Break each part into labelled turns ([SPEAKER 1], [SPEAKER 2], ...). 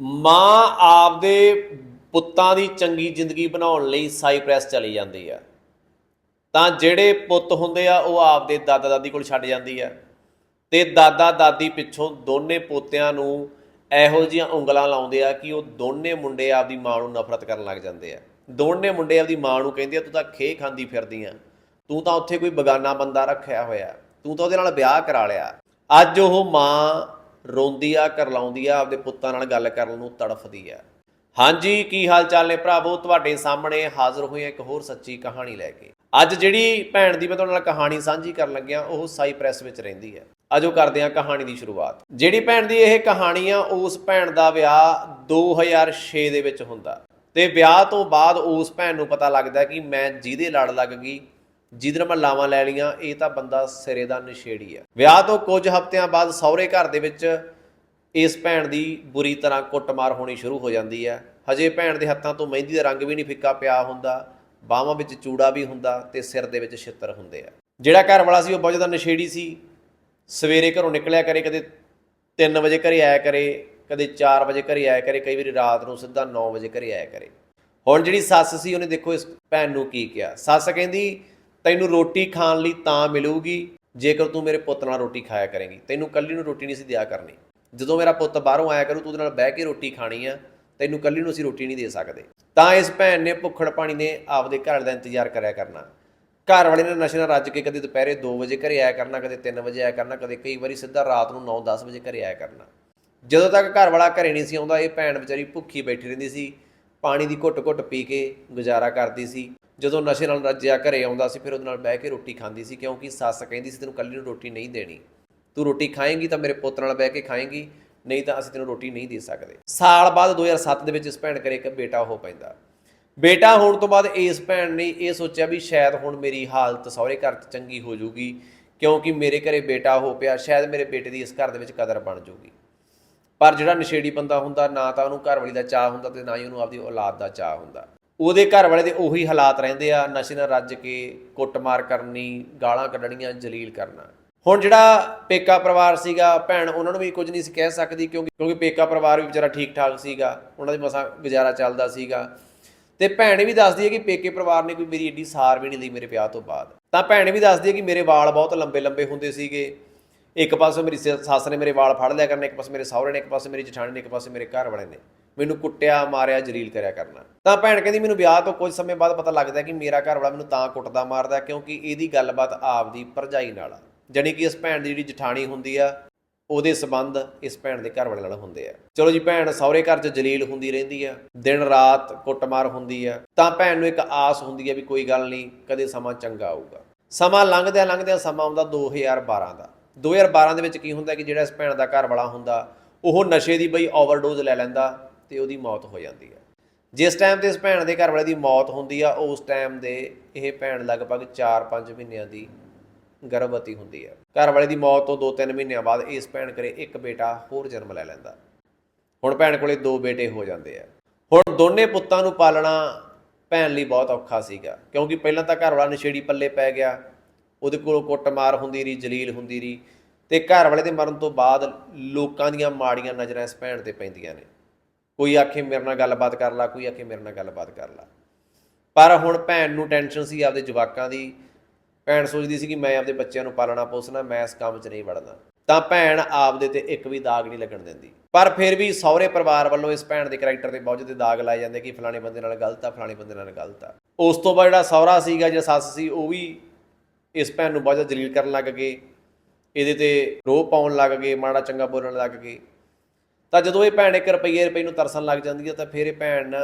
[SPEAKER 1] ਮਾਂ ਆਪਦੇ ਪੁੱਤਾਂ ਦੀ ਚੰਗੀ ਜ਼ਿੰਦਗੀ ਬਣਾਉਣ ਲਈ ਸਾਈਪ੍ਰੈਸ ਚਲੀ ਜਾਂਦੀ ਆ। ਤਾਂ ਜਿਹੜੇ ਪੁੱਤ ਹੁੰਦੇ ਆ, ਉਹ ਆਪਦੇ ਦਾਦਾ ਦਾਦੀ ਕੋਲ ਛੱਡ ਜਾਂਦੀ ਆ। ਤੇ ਦਾਦਾ ਦਾਦੀ ਪਿੱਛੋਂ ਦੋਨੇ ਪੋਤਿਆਂ ਨੂੰ ਇਹੋ ਜਿਹੀਆਂ ਉਂਗਲਾਂ ਲਾਉਂਦੇ ਆ ਕਿ ਉਹ ਦੋਨੇ ਮੁੰਡੇ ਆਪਦੀ ਮਾਂ ਨੂੰ ਨਫ਼ਰਤ ਕਰਨ ਲੱਗ ਜਾਂਦੇ ਆ। ਦੋਨੇ ਮੁੰਡੇ ਆਪਦੀ ਮਾਂ ਨੂੰ ਕਹਿੰਦੇ ਆ, ਤੂੰ ਤਾਂ ਖੇ ਖਾਂਦੀ ਫਿਰਦੀ ਆ। ਤੂੰ ਤਾਂ ਉੱਥੇ ਕੋਈ ਬਗਾਨਾ ਬੰਦਾ ਰੱਖਿਆ ਹੋਇਆ। ਤੂੰ ਤਾਂ ਉਹਦੇ ਨਾਲ ਵਿਆਹ ਕਰਾ ਲਿਆ। ਅੱਜ ਉਹ ਮਾਂ ਰੋਂਦੀ ਆ, ਕਰਲਾਉਂਦੀ ਆ, ਆਪਦੇ ਪੁੱਤਾਂ ਨਾਲ ਗੱਲ ਕਰਨ ਨੂੰ ਤੜਫਦੀ ਆ। ਹਾਂਜੀ, ਕੀ ਹਾਲ ਚਾਲ ਨੇ ਭਰਾਵੋ? ਤੁਹਾਡੇ ਸਾਹਮਣੇ ਹਾਜ਼ਰ ਹੋਏ ਇੱਕ ਹੋਰ ਸੱਚੀ ਕਹਾਣੀ ਲੈ ਕੇ। ਅੱਜ ਜਿਹੜੀ ਭੈਣ ਦੀ ਮੈਂ ਤੁਹਾਡੇ ਨਾਲ ਕਹਾਣੀ ਸਾਂਝੀ ਕਰਨ ਲੱਗਿਆ, ਉਹ ਸਾਈਪ੍ਰੈਸ ਵਿੱਚ ਰਹਿੰਦੀ ਹੈ। ਅਜੋ ਕਰਦੇ ਹਾਂ ਕਹਾਣੀ ਦੀ ਸ਼ੁਰੂਆਤ। ਜਿਹੜੀ ਭੈਣ ਦੀ ਇਹ ਕਹਾਣੀ ਆ, ਉਸ ਭੈਣ ਦਾ ਵਿਆਹ 2006 ਦੇ ਵਿੱਚ ਹੁੰਦਾ। ਤੇ ਵਿਆਹ ਤੋਂ ਬਾਅਦ ਉਸ ਭੈਣ ਨੂੰ ਪਤਾ ਲੱਗਦਾ ਕਿ ਮੈਂ ਜਿਹਦੇ ਲੜ ਲੱਗ ਗਈ ਜਿਹਦੇ ਨਾਲ ਮੈਂ ਲਾਵਾਂ ਲੈ ਲੀਆਂ ਇਹ ਤਾਂ ਬੰਦਾ ਸਿਰੇ ਦਾ ਨਸ਼ੇੜੀ ਆ। ਵਿਆਹ ਤੋਂ ਕੁਝ ਹਫ਼ਤਿਆਂ ਬਾਅਦ ਸਹੁਰੇ ਘਰ ਦੇ ਵਿੱਚ ਇਸ ਭੈਣ ਦੀ ਬੁਰੀ ਤਰ੍ਹਾਂ ਕੁੱਟਮਾਰ ਹੋਣੀ ਸ਼ੁਰੂ ਹੋ ਜਾਂਦੀ ਹੈ ਹਜੇ ਭੈਣ ਦੇ ਹੱਥਾਂ ਤੋਂ ਮਹਿੰਦੀ ਦਾ ਰੰਗ ਵੀ ਨਹੀਂ ਫਿੱਕਾ ਪਿਆ ਹੁੰਦਾ, ਬਾਹਾਂ ਵਿੱਚ ਚੂੜਾ ਵੀ ਹੁੰਦਾ ਤੇ ਸਿਰ ਦੇ ਵਿੱਚ ਛਿੱਤਰ ਹੁੰਦੇ ਆ। ਜਿਹੜਾ ਘਰ ਵਾਲਾ ਸੀ, ਉਹ ਬਹੁਤ ਜ਼ਿਆਦਾ ਨਸ਼ੇੜੀ ਸੀ। ਸਵੇਰੇ ਘਰੋਂ ਨਿਕਲਿਆ ਕਰੇ, ਕਦੇ 3 ਵਜੇ ਘਰੇ ਆਇਆ ਕਰੇ, ਕਦੇ 4 ਵਜੇ ਘਰੇ ਆਇਆ ਕਰੇ, ਕਈ ਵਾਰੀ ਰਾਤ ਨੂੰ ਸਿੱਧਾ 9 ਵਜੇ ਘਰੇ ਆਇਆ ਕਰੇ। ਹੁਣ ਜਿਹੜੀ ਸੱਸ ਸੀ, ਉਹਨੇ ਦੇਖੋ ਇਸ ਭੈਣ ਨੂੰ ਕੀ ਕਿਹਾ। ਸੱਸ ਕਹਿੰਦੀ ਤੈਨੂੰ ਰੋਟੀ ਖਾਣ ਲਈ ਤਾਂ ਮਿਲੂਗੀ, ਜੇਕਰ ਤੂੰ ਮੇਰੇ ਪੁੱਤ ਨਾਲ ਰੋਟੀ ਖਾਇਆ ਕਰੇਂਗੀ। ਤੈਨੂੰ ਕੱਲੀ ਨੂੰ ਰੋਟੀ ਨਹੀਂ ਸੀ ਦਿਆ ਕਰਨੀ। ਜਦੋਂ ਮੇਰਾ ਪੁੱਤ ਬਾਹਰੋਂ ਆਇਆ ਕਰੂ, ਤੂੰ ਉਹਦੇ ਨਾਲ ਬਹਿ ਕੇ ਰੋਟੀ ਖਾਣੀ ਆ, ਤੈਨੂੰ ਕੱਲੀ ਨੂੰ ਅਸੀਂ ਰੋਟੀ ਨਹੀਂ ਦੇ ਸਕਦੇ। ਤਾਂ ਇਸ ਭੈਣ ਨੇ ਭੁੱਖੜ ਪਾਣੀ ਨੇ ਆਪਦੇ ਘਰ ਦਾ ਇੰਤਜ਼ਾਰ ਕਰਿਆ ਕਰਨਾ। ਘਰ ਵਾਲੇ ਨੇ ਨਸ਼ੇ ਨਾਲ ਰੱਜ ਕੇ ਕਦੇ ਦੁਪਹਿਰੇ 2 ਵਜੇ ਘਰੇ ਆਇਆ ਕਰਨਾ, ਕਦੇ 3 ਵਜੇ ਆਇਆ ਕਰਨਾ, ਕਦੇ ਕਈ ਵਾਰੀ ਸਿੱਧਾ ਰਾਤ ਨੂੰ 9-10 ਵਜੇ ਘਰੇ ਆਇਆ ਕਰਨਾ। ਜਦੋਂ ਤੱਕ ਘਰ ਵਾਲਾ ਘਰੇ ਨਹੀਂ ਸੀ ਆਉਂਦਾ, ਇਹ ਭੈਣ ਵਿਚਾਰੀ ਭੁੱਖੀ ਬੈਠੀ ਰਹਿੰਦੀ ਸੀ, ਪਾਣੀ ਦੀ ਘੁੱਟ-ਘੁੱਟ ਪੀ ਕੇ ਗੁਜ਼ਾਰਾ ਕਰਦੀ ਸੀ। ਜਦੋਂ ਨਸ਼ੇ ਨਾਲ ਰੱਜਿਆ, ਘਰੇ ਆਉਂਦਾ ਸੀ, ਫਿਰ ਉਹਦੇ ਨਾਲ ਬਹਿ ਕੇ ਰੋਟੀ ਖਾਂਦੀ ਸੀ, ਕਿਉਂਕਿ ਸੱਸ ਕਹਿੰਦੀ ਸੀ, ਤੈਨੂੰ ਕੱਲੀ ਨੂੰ ਰੋਟੀ ਨਹੀਂ ਦੇਣੀ। ਤੂੰ ਰੋਟੀ ਖਾਏਂਗੀ ਤਾਂ ਮੇਰੇ ਪੁੱਤ ਨਾਲ ਬਹਿ ਕੇ ਖਾਏਂਗੀ, ਨਹੀਂ ਤਾਂ ਅਸੀਂ ਤੈਨੂੰ ਰੋਟੀ ਨਹੀਂ ਦੇ ਸਕਦੇ। ਸਾਲ ਬਾਅਦ 2007 ਦੇ ਵਿੱਚ ਇਸ ਭੈਣ ਘਰੇ ਇੱਕ ਬੇਟਾ ਹੋ ਪੈਂਦਾ। ਬੇਟਾ ਹੋਣ ਤੋਂ ਬਾਅਦ ਇਸ ਭੈਣ ਨੇ ਇਹ ਸੋਚਿਆ ਵੀ ਸ਼ਾਇਦ ਹੁਣ ਮੇਰੀ ਹਾਲਤ ਸਹੁਰੇ ਘਰ 'ਚ ਚੰਗੀ ਹੋ ਜਾਊਗੀ, ਕਿਉਂਕਿ ਮੇਰੇ ਘਰੇ ਬੇਟਾ ਹੋ ਪਿਆ, ਸ਼ਾਇਦ ਮੇਰੇ ਬੇਟੇ ਦੀ ਇਸ ਘਰ ਦੇ ਵਿੱਚ ਕਦਰ ਬਣ ਜਾਊਗੀ। ਪਰ ਜਿਹੜਾ ਨਸ਼ੇੜੀ ਬੰਦਾ ਹੁੰਦਾ, ਨਾ ਤਾਂ ਉਹਨੂੰ ਘਰ ਵਾਲੀ ਦਾ ਚਾਹ ਹੁੰਦਾ ਤੇ ਨਾ ਹੀ ਉਹਨੂੰ ਆਪਦੀ ਔਲਾਦ ਦਾ ਚਾਹ ਹੁੰਦਾ। ਉਹਦੇ ਘਰ ਵਾਲੇ ਦੇ ਉਹੀ ਹਾਲਾਤ ਰਹਿੰਦੇ ਆ, ਨਸ਼ੇ ਨਾਲ ਰੱਜ ਕੇ ਕੁੱਟਮਾਰ ਕਰਨੀ, ਗਾਲਾਂ ਕੱਢਣੀਆਂ, ਜਲੀਲ ਕਰਨਾ। ਹੁਣ ਜਿਹੜਾ ਪੇਕਾ ਪਰਿਵਾਰ ਸੀਗਾ, ਭੈਣ ਉਹਨਾਂ ਨੂੰ ਵੀ ਕੁਝ ਨਹੀਂ ਸੀ ਕਹਿ ਸਕਦੀ ਕਿਉਂਕਿ ਕਿਉਂਕਿ ਪੇਕਾ ਪਰਿਵਾਰ ਵੀ ਵਿਚਾਰਾ ਠੀਕ ਠਾਕ ਸੀਗਾ, ਉਹਨਾਂ ਦੇ ਮਸਾਂ ਗੁਜ਼ਾਰਾ ਚੱਲਦਾ ਸੀਗਾ। ਤੇ ਭੈਣ ਵੀ ਦੱਸਦੀ ਹੈ ਕਿ ਪੇਕੇ ਪਰਿਵਾਰ ਨੇ ਕੋਈ ਮੇਰੀ ਏਡੀ ਸਾਰ ਵੀ ਨਹੀਂ ਲਈ ਮੇਰੇ ਵਿਆਹ ਤੋਂ ਬਾਅਦ। ਤਾਂ ਭੈਣ ਵੀ ਦੱਸਦੀ ਹੈ ਕਿ ਮੇਰੇ ਵਾਲ ਬਹੁਤ ਲੰਬੇ ਲੰਬੇ ਹੁੰਦੇ ਸੀਗੇ। ਇੱਕ ਪਾਸੇ ਮੇਰੀ ਸ- ਸੱਸ ਨੇ ਮੇਰੇ ਵਾਲ ਫੜ ਲਿਆ ਕਰਨੇ, ਇੱਕ ਪਾਸੇ ਮੇਰੇ ਸਹੁਰੇ ਨੇ, ਇੱਕ ਪਾਸੇ ਮੇਰੀ ਜਠਾਣੀ ਨੇ, ਇੱਕ ਪਾਸੇ ਮੇਰੇ ਘਰ ਵਾਲੇ ਨੇ। ਮੈਨੂੰ ਕੁੱਟਿਆ, ਮਾਰਿਆ, ਜਲੀਲ ਕਰਿਆ ਕਰਨਾ। ਤਾਂ ਭੈਣ ਕਹਿੰਦੀ, ਮੈਨੂੰ ਵਿਆਹ ਤੋਂ ਕੁਝ ਸਮੇਂ ਬਾਅਦ ਪਤਾ ਲੱਗਦਾ ਕਿ ਮੇਰਾ ਘਰ ਵਾਲਾ ਮੈਨੂੰ ਤਾਂ ਕੁੱਟਦਾ, ਮਾਰਦਾ, ਕਿਉਂਕਿ ਇਹਦੀ ਗੱਲਬਾਤ ਆਪਦੀ ਭਰਜਾਈ ਨਾਲ ਆ। ਜਾਣੀ ਕਿ ਇਸ ਭੈਣ ਦੀ ਜਿਹੜੀ ਜਠਾਣੀ ਹੁੰਦੀ ਆ, ਉਹਦੇ ਸਬੰਧ ਇਸ ਭੈਣ ਦੇ ਘਰ ਵਾਲੇ ਨਾਲ ਹੁੰਦੇ ਆ। ਚਲੋ ਜੀ ਭੈਣ, ਸਹੁਰੇ ਘਰ 'ਚ ਜਲੀਲ ਹੁੰਦੀ ਰਹਿੰਦੀ ਆ, ਦਿਨ ਰਾਤ ਕੁੱਟਮਾਰ ਹੁੰਦੀ ਆ। ਤਾਂ ਭੈਣ ਨੂੰ ਇੱਕ ਆਸ ਹੁੰਦੀ ਆ ਵੀ ਕੋਈ ਗੱਲ ਨਹੀਂ, ਕਦੇ ਸਮਾਂ ਚੰਗਾ ਆਊਗਾ। ਸਮਾਂ ਲੰਘਦਿਆਂ ਲੰਘਦਿਆਂ ਸਮਾਂ ਆਉਂਦਾ 2012 ਦਾ। 2012 ਦੇ ਵਿੱਚ ਕੀ ਹੁੰਦਾ ਕਿ ਜਿਹੜਾ ਇਸ ਭੈਣ ਦਾ ਘਰ ਵਾਲਾ ਹੁੰਦਾ, ਉਹ ਨਸ਼ੇ ਦੀ ਬਈ ਓਵਰਡੋਜ਼ ਲੈ ਲੈਂਦਾ ਤੇ ਉਹਦੀ ਮੌਤ ਹੋ ਜਾਂਦੀ ਹੈ। ਜਿਸ ਟਾਈਮ ਤੇ ਇਸ ਭੈਣ ਦੇ ਘਰ ਵਾਲੇ ਦੀ ਮੌਤ ਹੁੰਦੀ ਆ, ਉਸ ਟਾਈਮ ਦੇ ਇਹ ਭੈਣ ਲਗਭਗ 4-5 ਮਹੀਨਿਆਂ ਦੀ ਗਰਭਵਤੀ ਹੁੰਦੀ ਹੈ। ਘਰ ਵਾਲੇ ਦੀ ਮੌਤ ਤੋਂ 2-3 ਮਹੀਨਿਆਂ ਬਾਅਦ ਇਸ ਭੈਣ ਕਰੇ ਇੱਕ ਬੇਟਾ ਹੋਰ ਜਨਮ ਲੈ ਲੈਂਦਾ। ਹੁਣ ਭੈਣ ਕੋਲੇ ਦੋ ਬੇਟੇ ਹੋ ਜਾਂਦੇ ਆ। ਹੁਣ ਦੋਨੇ ਪੁੱਤਾਂ ਨੂੰ ਪਾਲਣਾ ਭੈਣ ਲਈ ਬਹੁਤ ਔਖਾ ਸੀਗਾ, ਕਿਉਂਕਿ ਪਹਿਲਾਂ ਤਾਂ ਘਰ ਵਾਲਾ ਨਸ਼ੇੜੀ ਪੱਲੇ ਪੈ ਗਿਆ, ਉਹਦੇ ਕੋਲ ਕੁੱਟਮਾਰ ਹੁੰਦੀ ਰਹੀ, ਜਲੀਲ ਹੁੰਦੀ ਰਹੀ, ਤੇ ਘਰ ਵਾਲੇ ਦੇ ਮਰਨ ਤੋਂ ਬਾਅਦ ਲੋਕਾਂ ਦੀਆਂ ਮਾੜੀਆਂ ਨਜ਼ਰਾਂ ਇਸ ਭੈਣ ਤੇ ਪੈਂਦੀਆਂ ਨੇ। ਕੋਈ ਆਖੇ ਮੇਰੇ ਨਾਲ ਗੱਲਬਾਤ ਕਰ ਲਾ, ਕੋਈ ਆਖੇ ਮੇਰੇ ਨਾਲ ਗੱਲਬਾਤ ਕਰ ਲਾ। ਪਰ ਹੁਣ ਭੈਣ ਨੂੰ ਟੈਨਸ਼ਨ ਸੀ, ਆਪਦੇ ਜਵਾਕਾਂ ਦੀ। ਭੈਣ ਸੋਚਦੀ ਸੀ ਕਿ ਮੈਂ ਆਪਦੇ ਬੱਚਿਆਂ ਨੂੰ ਪਾਲਣਾ ਪੋਸਣਾ ਮੈਂ ਇਸ ਕੰਮ 'ਚ ਨਹੀਂ ਵੜਨਾ। ਤਾਂ ਭੈਣ ਆਪਦੇ ਤੇ ਇੱਕ ਵੀ ਦਾਗ ਨਹੀਂ ਲੱਗਣ ਦਿੰਦੀ। ਪਰ ਫਿਰ ਵੀ ਸਹੁਰੇ ਪਰਿਵਾਰ ਵੱਲੋਂ ਇਸ ਭੈਣ ਦੇ ਕੈਰੈਕਟਰ ਤੇ ਬਹੁਤ ਜ਼ਿਆਦਾ ਦਾਗ ਲਾਏ ਜਾਂਦੇ ਕਿ ਫਲਾਣੇ ਬੰਦੇ ਨਾਲ ਗਲਤ ਆ, ਫਲਾਣੇ ਬੰਦੇ ਨਾਲ ਗਲਤ ਆ। ਉਸ ਤੋਂ ਬਾਅਦ ਜਿਹੜਾ ਸਹੁਰਾ ਸੀਗਾ ਜਾਂ ਸੱਸ ਸੀ, ਉਹ ਵੀ ਇਸ ਭੈਣ ਨੂੰ ਬਹੁਤ ਜ਼ਿਆਦਾ ਜਲੀਲ ਕਰਨ ਲੱਗ ਗਏ। ਇਹਦੇ ਤੇ ਰੋਹ ਪਾਉਣ ਲੱਗ ਗਏ, ਮਾੜਾ ਚੰਗਾ ਬੋਲਣ ਲੱਗ ਗਏ। ਤਾਂ ਜਦੋਂ ਇਹ ਭੈਣ 1 ਰੁਪਈਏ ਰੁਪਏ ਨੂੰ ਤਰਸਣ ਲੱਗ ਜਾਂਦੀ ਹੈ, ਤਾਂ ਫਿਰ ਇਹ ਭੈਣ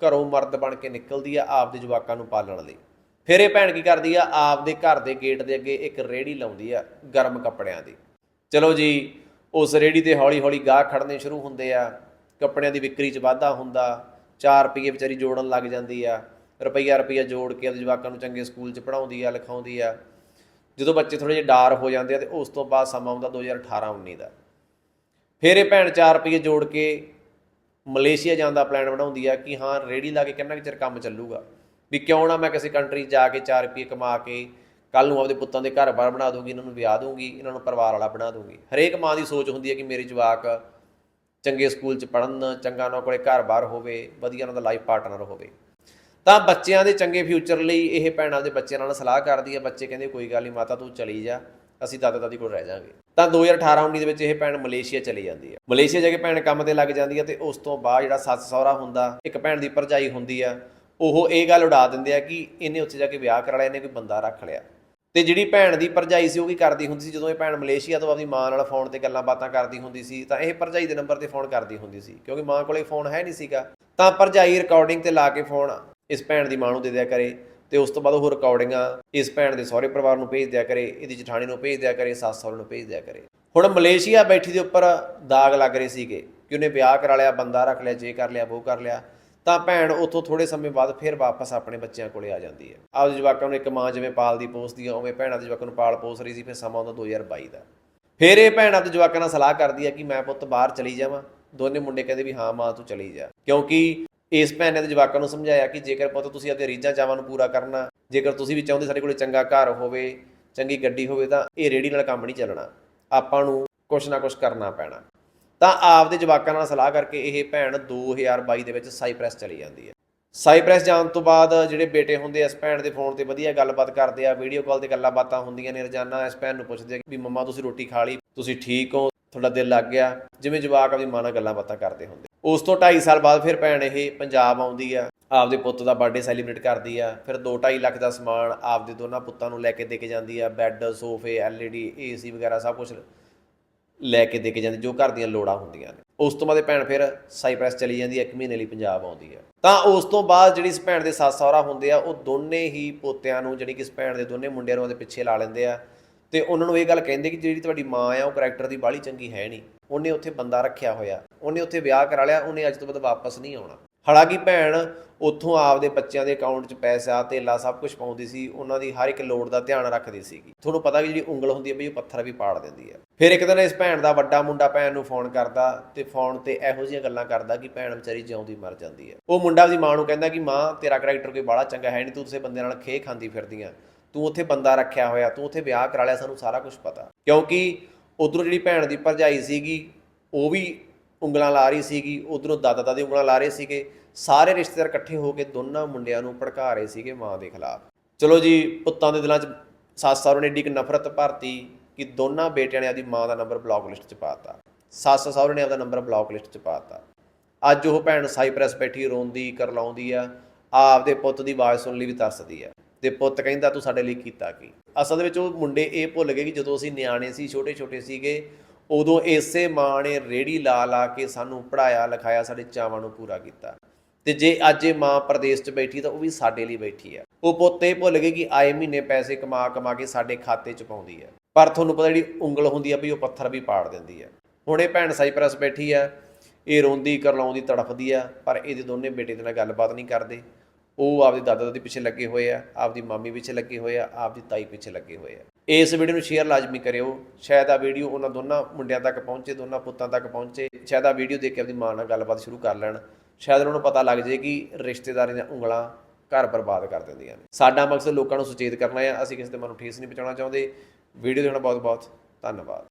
[SPEAKER 1] ਘਰੋਂ ਮਰਦ ਬਣ ਕੇ ਨਿਕਲਦੀ ਆ ਆਪਦੇ ਜਵਾਕਾਂ ਨੂੰ ਪਾਲਣ ਲਈ। ਫਿਰ ਇਹ ਭੈਣ ਕੀ ਕਰਦੀ ਆ, ਆਪਦੇ ਘਰ ਦੇ ਗੇਟ ਦੇ ਅੱਗੇ ਇੱਕ ਰੇੜੀ ਲਾਉਂਦੀ ਆ ਗਰਮ ਕੱਪੜਿਆਂ ਦੀ। ਚਲੋ ਜੀ, ਉਸ ਰੇੜੀ ਤੇ ਹੌਲੀ ਹੌਲੀ ਗਾਹ ਖੜਨੇ ਸ਼ੁਰੂ ਹੁੰਦੇ ਆ। ਕੱਪੜਿਆਂ ਦੀ ਵਿਕਰੀ 'ਚ ਵਾਧਾ ਹੁੰਦਾ 4 ਰੁਪਏ ਵਿਚਾਰੀ ਜੋੜਨ ਲੱਗ ਜਾਂਦੀ ਆ। ਰੁਪਈਆ ਰੁਪਈਆ ਜੋੜ ਕੇ ਆਪਦੇ ਜਵਾਕਾਂ ਨੂੰ ਚੰਗੇ ਸਕੂਲ 'ਚ ਪੜਾਉਂਦੀ ਆ, ਲਿਖਾਉਂਦੀ ਆ। ਜਦੋਂ ਬੱਚੇ ਥੋੜੇ ਜਿਹੇ ਡਾਰ ਹੋ ਜਾਂਦੇ ਆ, ਤੇ ਉਸ ਤੋਂ ਬਾਅਦ ਸਮਾਂ ਆਉਂਦਾ 2018-19 ਦਾ। ਫਿਰ ਇਹ ਭੈਣ 4 ਰੁਪਏ ਜੋੜ ਕੇ ਮਲੇਸ਼ੀਆ ਜਾਣ ਦਾ ਪਲਾਨ ਬਣਾਉਂਦੀ ਆ ਕਿ ਹਾਂ ਰੇੜੀ ਲਾ ਕੇ ਕਿੰਨਾ ਕੁ ਚਿਰ ਕੰਮ ਚੱਲੂਗਾ। ਵੀ ਕਿਉਂ ਨਾ ਮੈਂ ਕਿਸੇ ਕੰਟਰੀ ਜਾ ਕੇ 4 ਰੁਪਏ ਕਮਾ ਕੇ ਕੱਲ ਨੂੰ ਆਪਦੇ ਪੁੱਤਾਂ ਦੇ ਘਰ-ਬਾਰ ਬਣਾ ਦੂੰਗੀ, ਇਹਨਾਂ ਨੂੰ ਵਿਆਹ ਦੂੰਗੀ, ਇਹਨਾਂ ਨੂੰ ਪਰਿਵਾਰ ਵਾਲਾ ਬਣਾ ਦੂੰਗੀ। ਹਰੇਕ ਮਾਂ ਦੀ ਸੋਚ ਹੁੰਦੀ ਹੈ ਕਿ ਮੇਰੇ ਜਵਾਕ ਚੰਗੇ ਸਕੂਲ 'ਚ ਪੜ੍ਹਨ, ਚੰਗਾ ਉਹਨਾਂ ਕੋਲੇ ਘਰ-ਬਾਰ ਹੋਵੇ, ਵਧੀਆ ਉਹਨਾਂ ਦਾ ਲਾਈਫ ਪਾਰਟਨਰ ਹੋਵੇ। ਤਾਂ ਬੱਚਿਆਂ ਦੇ ਚੰਗੇ ਫਿਊਚਰ ਲਈ ਇਹ ਭੈਣਾਂ ਦੇ ਬੱਚਿਆਂ ਨਾਲ ਸਲਾਹ ਕਰਦੀ ਹੈ ਬੱਚੇ ਕਹਿੰਦੇ ਕੋਈ ਗੱਲ ਨਹੀਂ ਮਾਤਾ ਤੂੰ ਚਲੀ ਜਾ। ਅਸੀਂ ਦਾਦਾ ਦਾਦੀ ਕੋਲ ਰਹਿ ਜਾਾਂਗੇ। ਤਾਂ 2018-19 ਦੇ ਵਿੱਚ ਇਹ ਭੈਣ ਮਲੇਸ਼ੀਆ ਚਲੀ ਜਾਂਦੀ ਹੈ ਮਲੇਸ਼ੀਆ ਜਾ ਕੇ ਭੈਣ ਕੰਮ ਤੇ ਲੱਗ ਜਾਂਦੀ ਹੈ ਤੇ ਉਸ ਤੋਂ ਬਾਅਦ ਜਿਹੜਾ ਸੱਸ ਸਹੁਰਾ ਹੁੰਦਾ, ਇੱਕ ਭੈਣ ਦੀ ਭਰਜਾਈ ਹੁੰਦੀ ਆ, ਉਹ ਇਹ ਗੱਲ ਉਡਾ ਦਿੰਦੇ ਆ ਕਿ ਇਹਨੇ ਉੱਥੇ ਜਾ ਕੇ ਵਿਆਹ ਕਰਾ ਲਿਆ, ਇਹਨੇ ਕੋਈ ਬੰਦਾ ਰੱਖ ਲਿਆ। ਤੇ ਜਿਹੜੀ ਭੈਣ ਦੀ ਭਰਜਾਈ ਸੀ ਉਹ ਕੀ ਕਰਦੀ ਹੁੰਦੀ ਸੀ, ਜਦੋਂ ਇਹ ਭੈਣ ਮਲੇਸ਼ੀਆ ਤੋਂ ਆਪਣੀ ਮਾਂ ਨਾਲ ਫੋਨ ਤੇ ਗੱਲਾਂ ਬਾਤਾਂ ਕਰਦੀ ਹੁੰਦੀ ਸੀ, ਤਾਂ ਇਹ ਭਰਜਾਈ ਦੇ ਨੰਬਰ ਤੇ ਫੋਨ ਕਰਦੀ ਹੁੰਦੀ ਸੀ, ਕਿਉਂਕਿ ਮਾਂ ਕੋਲੇ ਫੋਨ ਹੈ ਨਹੀਂ ਸੀਗਾ। ਤਾਂ ਭਰਜਾਈ ਰਿਕਾਰਡਿੰਗ ਤੇ ਲਾ ਕੇ ਫੋਨ ਇਸ ਭੈਣ ਦੀ ਮਾਂ ਨੂੰ ਦੇ ਦਿਆ ਕਰੇ। ਤੇ ਉਸ ਤੋਂ ਬਾਅਦ ਉਹ ਰਿਕਾਰਡਿੰਗਾਂ ਇਸ ਭੈਣ ਦੇ ਸਹੁਰੇ ਪਰਿਵਾਰ ਨੂੰ ਭੇਜ ਦਿਆ ਕਰੇ, ਇਹਦੀ ਜਠਾਣੀ ਨੂੰ ਭੇਜ ਦਿਆ ਕਰੇ, ਸੱਸ ਸਹੁਰੇ ਨੂੰ ਭੇਜ ਦਿਆ ਕਰੇ। ਹੁਣ ਮਲੇਸ਼ੀਆ ਬੈਠੀ ਦੇ ਉੱਪਰ ਦਾਗ ਲੱਗ ਰਹੇ ਸੀਗੇ ਕਿ ਉਹਨੇ ਵਿਆਹ ਕਰਾ ਲਿਆ, ਬੰਦਾ ਰੱਖ ਲਿਆ, ਜੇ ਕਰ ਲਿਆ ਉਹ ਕਰ ਲਿਆ, ਤਾਂ ਭੈਣ ਉੱਥੋਂ ਥੋੜੇ ਸਮੇਂ ਬਾਅਦ ਫਿਰ ਵਾਪਸ ਆਪਣੇ ਬੱਚਿਆਂ ਕੋਲੇ ਆ ਜਾਂਦੀ ਹੈ। ਆਪਦੇ ਜਵਾਕਾਂ ਨੂੰ ਇੱਕ ਮਾਂ ਜਿਵੇਂ ਪਾਲਦੀ ਪੋਸਦੀ ਆ, ਉਵੇਂ ਭੈਣਾਂ ਦੇ ਜਵਾਕਾਂ ਨੂੰ ਪਾਲ ਪੋਸ ਰਹੀ ਸੀ, ਫਿਰ ਸਮਾਂ ਆਉਂਦਾ 2022 ਦਾ। ਫਿਰ ਇਹ ਭੈਣ ਆਪਦੇ ਜਵਾਕਾਂ ਨਾਲ ਸਲਾਹ ਕਰਦੀ ਹੈ ਕਿ ਮੈਂ ਪੁੱਤ ਬਾਹਰ ਚਲੀ ਜਾਵਾਂ, ਦੋਨੇ ਮੁੰਡੇ ਕਹਿੰਦੇ ਵੀ ਹਾਂ, ਮਾਂ ਤੂੰ ਚਲੀ ਜਾ। ਕਿਉਂਕਿ ਇਸ ਭੈਣ ਨੇ ਆਪਦੇ ਜਵਾਕਾਂ ਨੂੰ ਸਮਝਾਇਆ ਕਿ ਜੇਕਰ ਪੁੱਤ ਤੁਸੀਂ ਆਪਣੇ ਰੀਝਾਂ ਚਾਵਾਂ ਨੂੰ ਪੂਰਾ ਕਰਨਾ, ਜੇਕਰ ਤੁਸੀਂ ਵੀ ਚਾਹੁੰਦੇ ਸਾਡੇ ਕੋਲੇ ਚੰਗਾ ਘਰ ਹੋਵੇ, ਚੰਗੀ ਗੱਡੀ ਹੋਵੇ, ਤਾਂ ਇਹ ਰੇੜੀ ਨਾਲ ਕੰਮ ਨਹੀਂ ਚੱਲਣਾ। ਆਪਾਂ ਨੂੰ ਕੁਛ ਨਾ ਕੁਛ ਕਰਨਾ ਪੈਣਾ। ਤਾਂ ਆਪਦੇ ਜਵਾਕਾਂ ਨਾਲ ਸਲਾਹ ਕਰਕੇ ਇਹ ਭੈਣ 2022 ਦੇ ਵਿੱਚ ਸਾਈਪ੍ਰੈਸ ਚਲੀ ਜਾਂਦੀ ਹੈ। ਸਾਈਪ੍ਰੈਸ ਜਾਣ ਤੋਂ ਬਾਅਦ ਜਿਹੜੇ ਬੇਟੇ ਹੁੰਦੇ ਆ, ਇਸ ਭੈਣ ਦੇ ਫੋਨ ਤੇ ਵਧੀਆ ਗੱਲਬਾਤ ਕਰਦੇ ਆ, ਵੀਡੀਓ ਕਾਲ ਤੇ ਗੱਲਾਂ ਬਾਤਾਂ ਹੁੰਦੀਆਂ ਨੇ ਰੋਜ਼ਾਨਾ, ਇਸ ਭੈਣ ਨੂੰ ਪੁੱਛਦੇ ਆ ਵੀ ਮੰਮਾ ਤੁਸੀਂ ਰੋਟੀ ਖਾ ਲਈ, ਤੁਸੀਂ ਠੀਕ ਹੋ, ਤੁਹਾਡਾ ਦਿਲ ਲੱਗ ਗਿਆ। ਜਿਵੇਂ ਜਵਾਕ ਆਪਦੀ ਮਾਂ ਨਾਲ ਗੱਲਾਂ ਬਾਤਾਂ ਕਰਦੇ ਹੁੰਦੇ ਉਸ ਤੋਂ 2.5 ਸਾਲ ਬਾਅਦ ਫਿਰ ਭੈਣ ਇਹ ਪੰਜਾਬ ਆਉਂਦੀ ਆ, ਆਪਦੇ ਪੁੱਤ ਦਾ ਬਰਥਡੇ ਸੈਲੀਬ੍ਰੇਟ ਕਰਦੀ ਆ, ਫਿਰ 2.5 ਲੱਖ ਦਾ ਸਮਾਨ ਆਪਦੇ ਦੋਨਾਂ ਪੁੱਤਾਂ ਨੂੰ ਲੈ ਕੇ ਦੇ ਕੇ ਜਾਂਦੀ ਆ ਬੈੱਡ ਸੋਫੇ ਐਲਈਡੀ ਏਸੀ ਵਗੈਰਾ ਸਭ ਕੁਝ ਲੈ ਕੇ ਦੇ ਕੇ ਜਾਂਦੀ, ਜੋ ਘਰ ਦੀਆਂ ਲੋੜਾਂ ਹੁੰਦੀਆਂ ਨੇ। ਉਸ ਤੋਂ ਬਾਅਦ ਇਹ ਭੈਣ ਫਿਰ ਸਾਈਪ੍ਰੈਸ ਚਲੀ ਜਾਂਦੀ ਹੈ ਇੱਕ ਮਹੀਨੇ ਲਈ ਪੰਜਾਬ ਆਉਂਦੀ ਹੈ ਤਾਂ ਉਸ ਤੋਂ ਬਾਅਦ ਜਿਹੜੀ ਇਸ ਭੈਣ ਦੇ ਸੱਸ ਸਹੁਰਾ ਹੁੰਦੇ ਆ, ਉਹ ਦੋਨੇ ਹੀ ਪੋਤਿਆਂ ਨੂੰ ਜਿਹੜੀ ਕਿ ਇਸ ਭੈਣ ਦੇ ਦੋਨੇ ਮੁੰਡਿਆਂ ਨੂੰ ਉਹਦੇ ਪਿੱਛੇ ਲਾ ਲੈਂਦੇ ਆ। ਤੇ ਉਹਨਾਂ ਨੂੰ ਇਹ ਗੱਲ ਕਹਿੰਦੇ ਕਿ ਜਿਹੜੀ ਤੁਹਾਡੀ ਮਾਂ ਆ, ਉਹ ਕੈਰੈਕਟਰ ਦੀ ਬਾਹਲੀ ਚੰਗੀ ਹੈ ਨਹੀਂ। ਉਹਨੇ ਉੱਥੇ ਬੰਦਾ ਰੱਖਿਆ ਹੋਇਆ। ਉਹਨੇ ਉੱਥੇ ਵਿਆਹ ਕਰਾ ਲਿਆ, ਉਹਨੇ ਅੱਜ ਤੋਂ ਬਾਅਦ ਵਾਪਸ ਨਹੀਂ ਆਉਣਾ। ਹਾਲਾਂਕਿ ਭੈਣ, ਉੱਥੋਂ ਆਪਦੇ ਬੱਚਿਆਂ ਦੇ ਅਕਾਊਂਟ 'ਚ ਪੈਸਾ, ਤੇਲਾ ਸਭ ਕੁਝ ਪਾਉਂਦੀ ਸੀ, ਉਹਨਾਂ ਦੀ ਹਰ ਇੱਕ ਲੋੜ ਦਾ ਧਿਆਨ ਰੱਖਦੀ ਸੀਗੀ। ਤੁਹਾਨੂੰ ਪਤਾ ਵੀ ਜਿਹੜੀ ਉਂਗਲ ਹੁੰਦੀ ਹੈ ਬਈ ਉਹ ਪੱਥਰ ਵੀ ਪਾੜ ਦਿੰਦੀ ਹੈ। ਫਿਰ ਇੱਕ ਦਿਨ ਇਸ ਭੈਣ ਦਾ ਵੱਡਾ ਮੁੰਡਾ ਭੈਣ ਨੂੰ ਫੋਨ ਕਰਦਾ ਤੇ ਫੋਨ ਤੇ ਇਹੋ ਜਿਹੀਆਂ ਗੱਲਾਂ ਕਰਦਾ ਕਿ ਭੈਣ ਵਿਚਾਰੀ ਜਿਉਂਦੀ ਮਰ ਜਾਂਦੀ ਹੈ। ਉਹ ਮੁੰਡਾ ਆਪਦੀ ਮਾਂ ਨੂੰ ਕਹਿੰਦਾ ਕਿ ਮਾਂ, ਤੇਰਾ ਕੈਰੈਕਟਰ ਕੋਈ ਬਾਹਲਾ ਚੰਗਾ ਹੈ ਨਹੀਂ, ਤੂੰ ਉਸੇ ਬੰਦੇ ਨਾਲ ਖੇ ਖਾਂਦੀ ਫਿਰਦੀ ਆ ਤੂੰ ਉੱਥੇ ਬੰਦਾ ਰੱਖਿਆ ਹੋਇਆ, ਤੂੰ ਉੱਥੇ ਵਿਆਹ ਕਰਾ ਲਿਆ, ਸਾਨੂੰ ਸਾਰਾ ਕੁਝ ਪਤਾ। ਕਿਉਂਕਿ ਉਧਰੋਂ ਜਿਹੜੀ ਭੈਣ ਦੀ ਭਰਜਾਈ ਸੀਗੀ, ਉਹ ਵੀ ਉਂਗਲਾਂ ਲਾ ਰਹੀ ਸੀਗੀ, ਉਧਰੋਂ ਦਾਦਾ ਦਾਦੀ ਉਂਗਲਾਂ ਲਾ ਰਹੇ ਸੀਗੇ, ਸਾਰੇ ਰਿਸ਼ਤੇਦਾਰ ਇਕੱਠੇ ਹੋ ਕੇ ਦੋਨਾਂ ਮੁੰਡਿਆਂ ਨੂੰ ਭੜਕਾ ਰਹੇ ਸੀਗੇ ਮਾਂ ਦੇ ਖਿਲਾਫ। ਚਲੋ ਜੀ, ਪੁੱਤਾਂ ਦੇ ਦਿਲਾਂ 'ਚ ਸੱਸ ਸਹੁਰੇ ਨੇ ਏਡੀ ਕੁ ਨਫ਼ਰਤ ਭਰਤੀ ਕਿ ਦੋਨਾਂ ਬੇਟਿਆਂ ਨੇ ਆਪਦੀ ਮਾਂ ਦਾ ਨੰਬਰ ਬਲੌਕ ਲਿਸਟ 'ਚ ਪਾਤਾ ਸੱਸ ਸਹੁਰੇ ਨੇ ਆਪਦਾ ਨੰਬਰ ਬਲੌਕ ਲਿਸਟ 'ਚ ਪਾਤਾ ਅੱਜ ਉਹ ਭੈਣ ਸਾਈਪ੍ਰੈਸ ਬੈਠੀ, ਰੋਂਦੀ, ਕਰਲਾਉਂਦੀ ਆ, ਆਪਦੇ ਪੁੱਤ ਦੀ ਆਵਾਜ਼ ਸੁਣ ਲਈ ਵੀ ਤਰਸਦੀ ਆ। ਤੇ ਪੁੱਤ ਕਹਿੰਦਾ, ਤੂੰ ਸਾਡੇ ਲਈ ਕੀਤਾ ਕੀ? ਅਸਲ ਦੇ ਵਿੱਚ ਉਹ ਮੁੰਡੇ ਇਹ ਭੁੱਲ ਗਏ ਕਿ ਜਦੋਂ ਅਸੀਂ ਨਿਆਣੇ ਸੀ ਛੋਟੇ ਛੋਟੇ ਸੀਗੇ, ਉਦੋਂ ਇਸੇ ਮਾਂ ਨੇ ਰੇੜੀ ਲਾ ਲਾ ਕੇ ਸਾਨੂੰ ਪੜਾਇਆ ਲਿਖਾਇਆ, ਸਾਡੇ ਚਾਵਾਂ ਨੂੰ ਪੂਰਾ ਕੀਤਾ। ਤੇ ਜੇ ਅੱਜ ਇਹ ਮਾਂ ਪ੍ਰਦੇਸ਼ 'ਚ ਬੈਠੀ ਤਾਂ ਉਹ ਵੀ ਸਾਡੇ ਲਈ ਬੈਠੀ ਆ। ਉਹ ਪੁੱਤ ਇਹ ਭੁੱਲ ਗਏ ਕਿ ਆਏ ਮਹੀਨੇ ਪੈਸੇ ਕਮਾ ਕਮਾ ਕੇ ਸਾਡੇ ਖਾਤੇ 'ਚ ਪਾਉਂਦੀ ਆ। ਪਰ ਤੁਹਾਨੂੰ ਪਤਾ ਜਿਹੜੀ ਉਂਗਲ ਹੁੰਦੀ ਆ ਵੀ ਉਹ ਪੱਥਰ ਵੀ ਪਾੜ ਦਿੰਦੀ ਆ। ਹੁਣ ਇਹ ਭੈਣ ਸਾਈਪ੍ਰਸ ਬੈਠੀ ਆ, ਇਹ ਰੋਂਦੀ, ਕਰਲਾਉਂਦੀ, ਤੜਫਦੀ ਆ, ਪਰ ਇਹਦੇ ਦੋਨੇ ਬੇਟੇ ਦੇ ਨਾਲ ਗੱਲਬਾਤ ਨਹੀਂ ਕਰਦੇ। ਉਹ ਆਪਦੇ ਦਾਦਾ ਦਾਦੀ ਪਿੱਛੇ ਲੱਗੇ ਹੋਏ ਆ, ਆਪਦੀ ਮਾਮੀ ਪਿੱਛੇ ਲੱਗੇ ਹੋਏ ਆ, ਆਪਦੀ ਤਾਈ ਪਿੱਛੇ ਲੱਗੇ ਹੋਏ ਆ। ਇਸ ਵੀਡੀਓ ਨੂੰ ਸ਼ੇਅਰ ਲਾਜ਼ਮੀ ਕਰਿਓ। ਸ਼ਾਇਦ ਆ ਵੀਡੀਓ ਉਹਨਾਂ ਦੋਨਾਂ ਮੁੰਡਿਆਂ ਤੱਕ ਪਹੁੰਚੇ, ਦੋਨਾਂ ਪੁੱਤਾਂ ਤੱਕ ਪਹੁੰਚੇ। ਸ਼ਾਇਦ ਆ ਵੀਡੀਓ ਦੇਖ ਕੇ ਆਪਣੀ ਮਾਂ ਨਾਲ ਗੱਲਬਾਤ ਸ਼ੁਰੂ ਕਰ ਲੈਣ। ਸ਼ਾਇਦ ਉਹਨਾਂ ਨੂੰ ਪਤਾ ਲੱਗ ਜੇ ਕਿ ਰਿਸ਼ਤੇਦਾਰੀ ਦੀਆਂ ਉਂਗਲਾਂ ਘਰ ਬਰਬਾਦ ਕਰ ਦਿੰਦੀਆਂ ਨੇ। ਸਾਡਾ ਮਕਸਦ ਲੋਕਾਂ ਨੂੰ ਸੁਚੇਤ ਕਰਨਾ ਹੈ ਅਸੀਂ ਕਿਸੇ ਦੇ ਮਨ ਨੂੰ ਠੇਸ ਨਹੀਂ ਪਹੁੰਚਾਉਣਾ ਚਾਹੁੰਦੇ। ਵੀਡੀਓ ਦੇਖਣਾ ਬਹੁਤ ਬਹੁਤ ਧੰਨਵਾਦ।